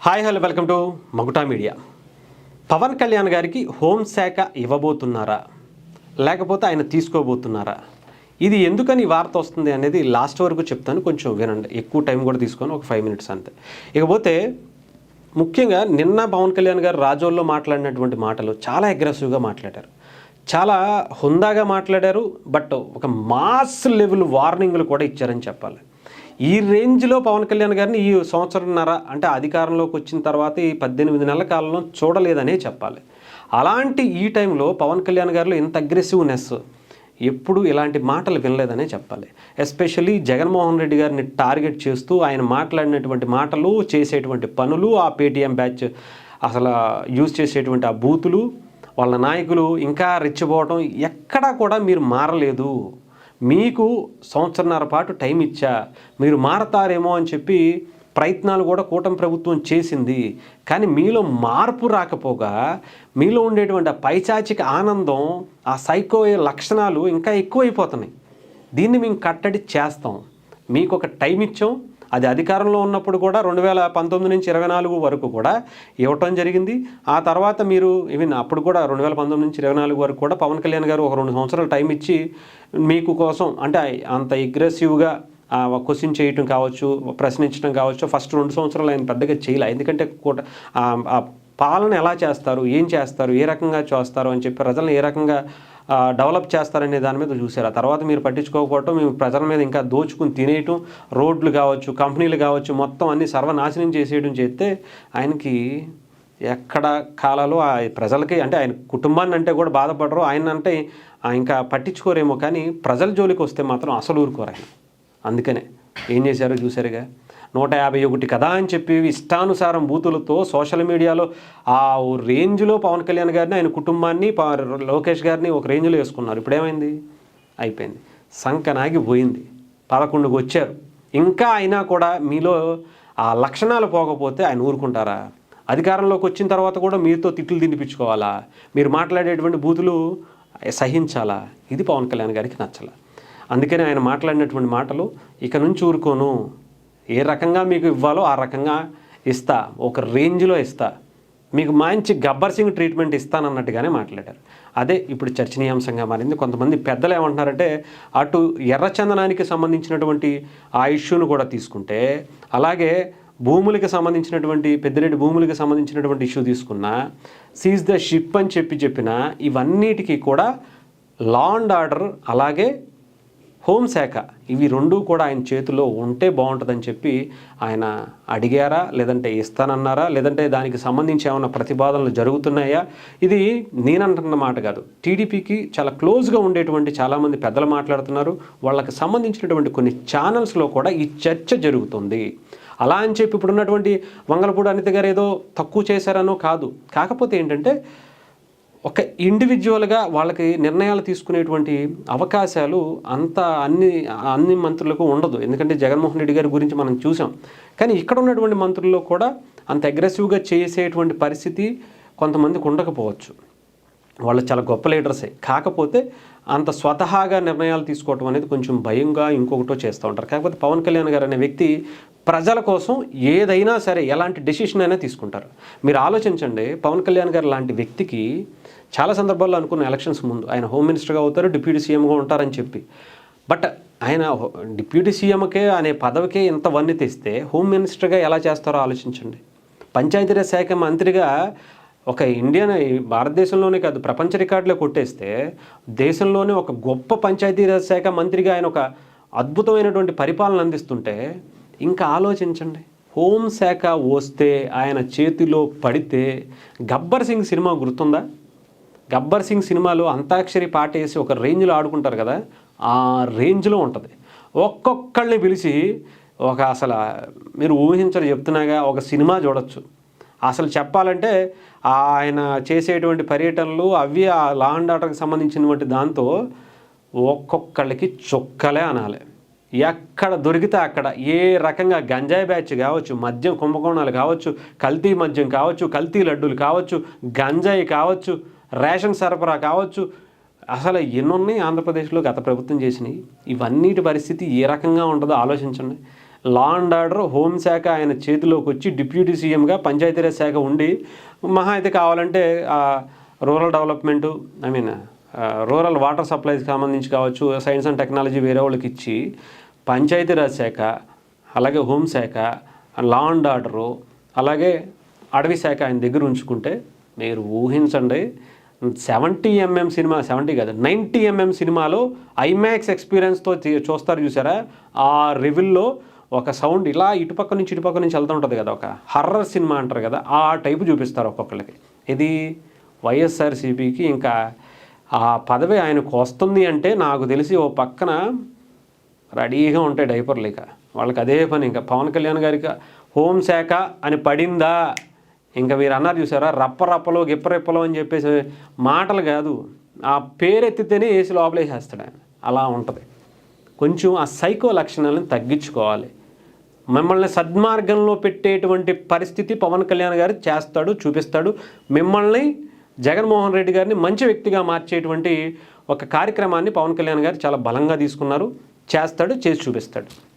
Hi hello welcome to Maguta media. Pawan Kalyan గారికి హోంశాఖ ఇవ్వబోతున్నారా? లేకపోతే ఆయన తీసుకోబోతున్నారా? ఇది ఎందుకని వార్త వస్తుంది అనేది లాస్ట్ వరకు చెప్తాను. కొంచెం వినండి. ఎక్కువ టైం కూడా తీసుకొని. ఒక ఫైవ్ మినిట్స్ అంతే. ఇకపోతే ముఖ్యంగా నిన్న పవన్ కళ్యాణ్ గారు రాజోల్లో మాట్లాడినటువంటి మాటలు చాలా అగ్రెసివ్గా మాట్లాడారు. చాలా హుందాగా మాట్లాడారు. బట్ ఒక మాస్ లెవెల్ వార్నింగ్లు కూడా ఇచ్చారని చెప్పాలి. ఈ రేంజ్లో పవన్ కళ్యాణ్ గారిని ఈ సంవత్సరంన్నర అంటే అధికారంలోకి వచ్చిన తర్వాత ఈ పద్దెనిమిది నెలల కాలంలో చూడలేదనే చెప్పాలి. అలాంటి ఈ టైంలో పవన్ కళ్యాణ్ గారిలో ఇంత అగ్రెసివ్నెస్ ఎప్పుడు ఇలాంటి మాటలు వినలేదనే చెప్పాలి. ఎస్పెషల్లీ జగన్మోహన్ రెడ్డి గారిని టార్గెట్ చేస్తూ ఆయన మాట్లాడినటువంటి మాటలు చేసేటువంటి పనులు ఆ పేటీఎం బ్యాచ్ అసలు యూజ్ చేసేటువంటి ఆ బూతులు వాళ్ళ నాయకులు ఇంకా రెచ్చిపోవటం ఎక్కడా కూడా మీరు మారలేదు. మీకు సంవత్సరన్నర పాటు టైం ఇచ్చా మీరు మారతారేమో అని చెప్పి ప్రయత్నాలు కూడా కూటమి ప్రభుత్వం చేసింది. కానీ మీలో మార్పు రాకపోగా మీలో ఉండేటువంటి ఆ పైచాచిక ఆనందం ఆ సైకో లక్షణాలు ఇంకా ఎక్కువైపోతున్నాయి. దీన్ని మేము కట్టడి చేస్తాం. మీకు ఒక టైం ఇచ్చాం. అది అధికారంలో ఉన్నప్పుడు కూడా రెండు వేల పంతొమ్మిది నుంచి ఇరవై నాలుగు వరకు కూడా ఇవ్వటం జరిగింది. ఆ తర్వాత మీరు ఈవెన్ అప్పుడు కూడా రెండు వేల పంతొమ్మిది నుంచి ఇరవై నాలుగు వరకు కూడా పవన్ కళ్యాణ్ గారు ఒక రెండు సంవత్సరాలు టైం ఇచ్చి మీకు కోసం అంటే అంత అగ్రెసివ్గా క్వశ్చన్ చేయటం కావచ్చు ప్రశ్నించడం కావచ్చు ఫస్ట్ రెండు సంవత్సరాలు ఆయన పెద్దగా చేయలే. ఎందుకంటే కూట పాలన ఎలా చేస్తారు ఏం చేస్తారు ఏ రకంగా చేస్తారు అని చెప్పి ప్రజలను ఏ రకంగా డెవలప్ చేస్తారనే దాని మీద చూశారు. ఆ తర్వాత మీరు పట్టించుకోకపోవటం మేము ప్రజల మీద ఇంకా దోచుకుని తినేయటం రోడ్లు కావచ్చు కంపెనీలు కావచ్చు మొత్తం అన్ని సర్వనాశనం చేసేయడం చేస్తే ఆయనకి ఎక్కడ కాలాలో ఆ ప్రజలకి అంటే ఆయన కుటుంబాన్ని అంటే కూడా బాధపడరు. ఆయన అంటే ఇంకా పట్టించుకోరేమో కానీ ప్రజల జోలికి వస్తే మాత్రం అసలు ఊరుకోరు ఆయన. అందుకనే ఏం చేశారో చూశారుగా? నూట యాభై ఒకటి కదా అని చెప్పి ఇష్టానుసారం బూతులతో సోషల్ మీడియాలో ఆ రేంజ్లో పవన్ కళ్యాణ్ గారిని ఆయన కుటుంబాన్ని లోకేష్ గారిని ఒక రేంజ్లో వేసుకున్నారు. ఇప్పుడు ఏమైంది అయిపోయింది సంకనాగి పోయింది. పదకొండుకు వచ్చారు. ఇంకా అయినా కూడా మీలో ఆ లక్షణాలు పోకపోతే ఆయన ఊరుకుంటారా? అధికారంలోకి వచ్చిన తర్వాత కూడా మీతో తిట్లు తినిపించుకోవాలా? మీరు మాట్లాడేటువంటి బూతులు సహించాలా? ఇది పవన్ కళ్యాణ్ గారికి నచ్చలా. అందుకని ఆయన మాట్లాడినటువంటి మాటలు ఇక నుంచి ఊరుకోను. ఏ రకంగా మీకు ఇవ్వాలో ఆ రకంగా ఇస్తా ఒక రేంజ్లో ఇస్తా. మీకు మంచి గబ్బర్ సింగ్ ట్రీట్మెంట్ ఇస్తానన్నట్టుగానే మాట్లాడారు. అదే ఇప్పుడు చర్చనీయాంశంగా మారింది. కొంతమంది పెద్దలు ఏమంటున్నారంటే అటు ఎర్రచందనానికి సంబంధించినటువంటి ఆ ఇష్యూను కూడా తీసుకుంటే అలాగే భూములకి సంబంధించినటువంటి పెద్దిరెడ్డి భూములకి సంబంధించినటువంటి ఇష్యూ తీసుకున్నా సీజ్ ద షిప్ అని చెప్పి చెప్పిన ఇవన్నిటికీ కూడా లా అండ్ ఆర్డర్ అలాగే హోంశాఖ ఇవి రెండూ కూడా ఆయన చేతిలో ఉంటే బాగుంటుందని చెప్పి ఆయన అడిగారా లేదంటే ఇస్తానన్నారా లేదంటే దానికి సంబంధించి ఏమైనా ప్రతిపాదనలు జరుగుతున్నాయా? ఇది నేనంటున్న మాట కాదు. టీడీపీకి చాలా క్లోజ్గా ఉండేటువంటి చాలామంది పెద్దలు మాట్లాడుతున్నారు. వాళ్ళకి సంబంధించినటువంటి కొన్ని ఛానల్స్లో కూడా ఈ చర్చ జరుగుతుంది. అలా అని చెప్పి ఇప్పుడున్నటువంటి వంగలపూడి అనిత గారు ఏదో తక్కువ చేశారనో కాదు. కాకపోతే ఏంటంటే ఒక ఇండివిజువల్గా వాళ్ళకి నిర్ణయాలు తీసుకునేటువంటి అవకాశాలు అంత అన్ని అన్ని మంత్రులకు ఉండదు. ఎందుకంటే జగన్మోహన్ రెడ్డి గారి గురించి మనం చూసాం. కానీ ఇక్కడ ఉన్నటువంటి మంత్రుల్లో కూడా అంత అగ్రెసివ్గా చేసేటువంటి పరిస్థితి కొంతమందికి ఉండకపోవచ్చు. వాళ్ళు చాలా గొప్ప లీడర్సే. కాకపోతే అంత స్వతహాగా నిర్ణయాలు తీసుకోవటం అనేది కొంచెం భయంగా ఇంకొకటో చేస్తూ ఉంటారు. కాకపోతే పవన్ కళ్యాణ్ గారు అనే వ్యక్తి ప్రజల కోసం ఏదైనా సరే ఎలాంటి డెసిషన్ అయినా తీసుకుంటారు. మీరు ఆలోచించండి పవన్ కళ్యాణ్ గారు లాంటి వ్యక్తికి చాలా సందర్భాల్లో అనుకున్న ఎలక్షన్స్ ముందు ఆయన హోమ్ మినిస్టర్గా అవుతారు డిప్యూటీ సీఎంగా ఉంటారని చెప్పి. బట్ ఆయన డిప్యూటీ సీఎంకే అనే పదవికే ఇంత వన్ని తెస్తే హోమ్ మినిస్టర్గా ఎలా చేస్తారో ఆలోచించండి. పంచాయతీరాజ్ శాఖ మంత్రిగా ఒక ఇండియన్ భారతదేశంలోనే కాదు ప్రపంచ రికార్డులో కొట్టేస్తే దేశంలోనే ఒక గొప్ప పంచాయతీరాజ్ శాఖ మంత్రిగా ఆయన ఒక అద్భుతమైనటువంటి పరిపాలన అందిస్తుంటే ఇంకా ఆలోచించండి. హోంశాఖ వస్తే ఆయన చేతిలో పడితే గబ్బర్ సింగ్ సినిమా గుర్తుందా? గబ్బర్ సింగ్ సినిమాలో అంతాక్షరి పాట వేసి ఒక రేంజ్లో ఆడుకుంటారు కదా ఆ రేంజ్లో ఉంటుంది. ఒక్కొక్కళ్ళని పిలిచి ఒక అసలు మీరు ఊహించరు చెప్తున్నాగా ఒక సినిమా చూడొచ్చు. అసలు చెప్పాలంటే ఆయన చేసేటువంటి పర్యటనలు అవి ఆ లా అండ్ ఆర్డర్కి సంబంధించినటువంటి దాంతో ఒక్కొక్కళ్ళకి చొక్కలే అనాలి. ఎక్కడ దొరికితే అక్కడ ఏ రకంగా గంజాయి బ్యాచ్ కావచ్చు మద్యం కుంభకోణాలు కావచ్చు కల్తీ మద్యం కావచ్చు కల్తీ లడ్డూలు కావచ్చు గంజాయి కావచ్చు రేషన్ సరఫరా కావచ్చు అసలు ఎన్నున్నాయి ఆంధ్రప్రదేశ్లో గత ప్రభుత్వం చేసినాయి ఇవన్నిటి పరిస్థితి ఏ రకంగా ఉంటుందో ఆలోచించండి. లా అండ్ ఆర్డర్ హోంశాఖ ఆయన చేతిలోకి వచ్చి డిప్యూటీ సీఎంగా పంచాయతీరాజ్ శాఖ ఉండి మహా అయితే కావాలంటే rural development I mean rural water సప్లైకి సంబంధించి కావచ్చు సైన్స్ అండ్ టెక్నాలజీ వేరే వాళ్ళకి ఇచ్చి పంచాయతీరాజ్ శాఖ అలాగే హోంశాఖ లా అండ్ ఆర్డరు అలాగే అడవి శాఖ ఆయన దగ్గర ఉంచుకుంటే మీరు ఊహించండి సెవెంటీ ఎంఎం సినిమా సెవెంటీ కాదు నైంటీ ఎంఎం సినిమాలో ఐమాక్స్ ఎక్స్పీరియన్స్తో చూస్తారు చూసారా? ఆ రివిల్లో ఒక సౌండ్ ఇలా ఇటుపక్క నుంచి ఇటుపక్క నుంచి వెళ్తూ ఉంటుంది కదా ఒక హర్రర్ సినిమా అంటారు కదా ఆ టైపు చూపిస్తారు ఒక్కొక్కరికి ఇది వైఎస్ఆర్సీపీకి ఇంకా ఆ పదవి ఆయనకు వస్తుంది అంటే నాకు తెలిసి ఓ పక్కన రెడీగా ఉంటాయి డైపర్లు ఇక. వాళ్ళకి అదే పని ఇంకా. పవన్ కళ్యాణ్ గారికి హోంశాఖ అని పడిందా? ఇంకా మీరు అన్నారు చూసారా? రప్ప రప్పలో గిప్పరెప్పలో అని చెప్పేసి మాటలు కాదు. ఆ పేరెత్తితేనే వేసి లోపలేసేస్తాడు ఆయన. అలా ఉంటుంది. కొంచెం ఆ సైకో లక్షణాలను తగ్గించుకోవాలి. మిమ్మల్ని సద్మార్గంలో పెట్టేటువంటి పరిస్థితి పవన్ కళ్యాణ్ గారు చేస్తాడు చూపిస్తాడు. మిమ్మల్ని జగన్మోహన్ రెడ్డి గారిని మంచి వ్యక్తిగా మార్చేటువంటి ఒక కార్యక్రమాన్ని పవన్ కళ్యాణ్ గారు చాలా బలంగా తీసుకున్నారు. చేస్తాడు చేసి చూపిస్తాడు.